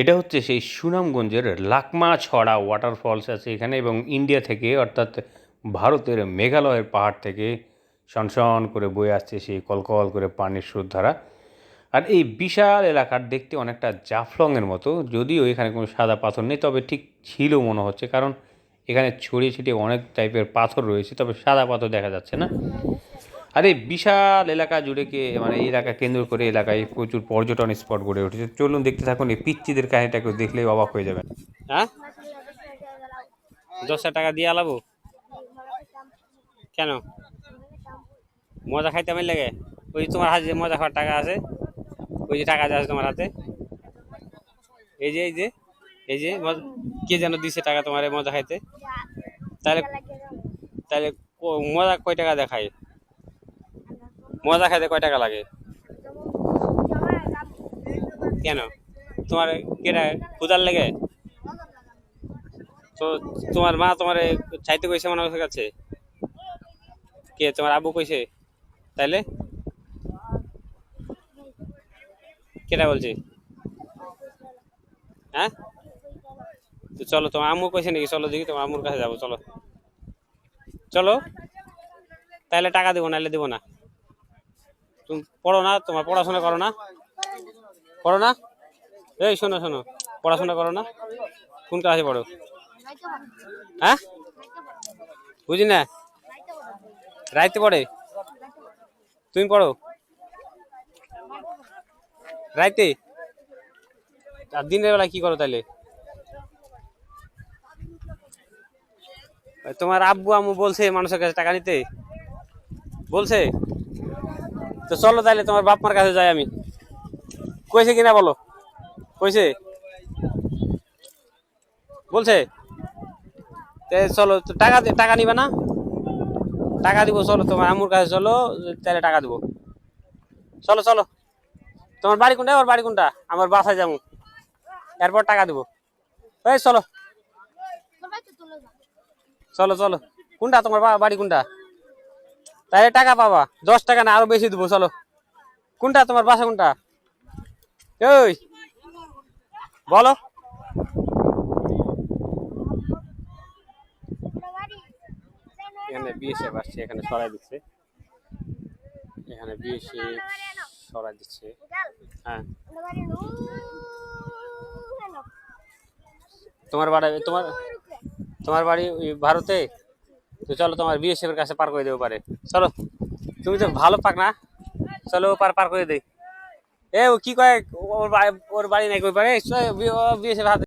এটা হচ্ছে সেই সুনামগঞ্জের লাকমা ছড়া ওয়াটারফলস আছে এখানে এবং ইন্ডিয়া থেকে অর্থাৎ ভারতের মেঘালয়ের পাহাড় থেকে সনসন করে বয়ে আসছে সেই কলকল করে পানির স্রোতধারা আর এই বিশাল এলাকার দেখতে অনেকটা জাফলংয়ের মতো, যদিও এখানে কোনো সাদা পাথর নেই, তবে ঠিক ছিল মনে হচ্ছে, কারণ এখানে ছড়িয়ে ছিটিয়ে অনেক টাইপের পাথর রয়েছে, তবে সাদা পাথর দেখা যাচ্ছে না। আর বিশাল এলাকা জুড়ে কে মানে এলাকা কেন্দ্র করে এলাকায় প্রচুর পর্যটন স্পট গড়ে উঠেছে। চলুন দেখতে থাকুন এই পিচ্চিদের কাহিনীটাকে দেখলেই অবাক হয়ে যাবেন। হ্যাঁ? দশ টাকা দিয়ে আলাবো? কেন? মজা খাইতে আমার লাগে ওই যে তোমার হাতে মজা খাওয়ার টাকা আছে, ওই যে টাকা আছে তোমার হাতে। এই যে এই যে এই যে কে যেন দিছে টাকা তোমার মজা খাইতে? তাহলে তাহলে মজা কয় টাকা দেখায়? মজা খাইতে কয় টাকা লাগে? কেন? তোমার কেটা ক্ষুদার লেগে? তো তোমার মা তোমার চাইতে কইছে মানুষের কাছে? কে? তোমার আবু কইছে? তাইলে? কেটা বলছে? হ্যাঁ? তো চলো, তোমার আম্মু কইছে নাকি? চলো দেখি, তোমার আম্মুর কাছে যাব, চলো। চলো। তাহলে টাকা দেবো নাহলে দেবো না। তুমি পড়ো না, তোমার পড়াশোনা করো না। পড়ো না? এই শোনো শোনো, পড়াশোনা করো না। কোন ক্লাসে পড়ো? হ্যাঁ? বুঝি না? রাইতে পড়ে? তুমি পড়ো? রাইতে? আর দিনের বেলা কি করো তাহলে তোমার আব্বু আম্মু বলছে মানুষের কাছে টাকা নিতে। বলছে? তো চলো তাহলে তোমার বাপ মার কাছে যাই আমি। কইছে কিনা বলো? কইছে? বলছে? চলো টাকা টাকা নিবে না? টাকা দিব, চলো, তোমার আমুর কাছে চলো তাহলে টাকা দিব। চলো চলো। তোমার বাড়ি কোনটা? ওর বাড়ি কোনটা? আমার বাসায় যাব। এরপর টাকা দিব। এই, চলো। চলো চলো। কোনটা? তোমার বাড়ি কোনটা? তাহলে টাকা পাবা। দশ টাকা না, আরও বেশি দিব, চলো। কোনটা? তোমার বাসা কোনটা? ওই বলো। এখানে এখানে সরাই দিচ্ছে। এখানে সরাই দিচ্ছে। হ্যাঁ। তোমার বাড়ি, তোমার তোমার বাড়ি ভারতে? তো চলো তোমার বিএসএফের কাছে পার করে দেবো পারে। চলো, তুমি তো ভালো পাক না। চলো ও পার পার করে দেই। এ, ও কি কয়? ওর বাড়ি ওর বাড়ি নাই কই পারে? বিএসএফ হাতে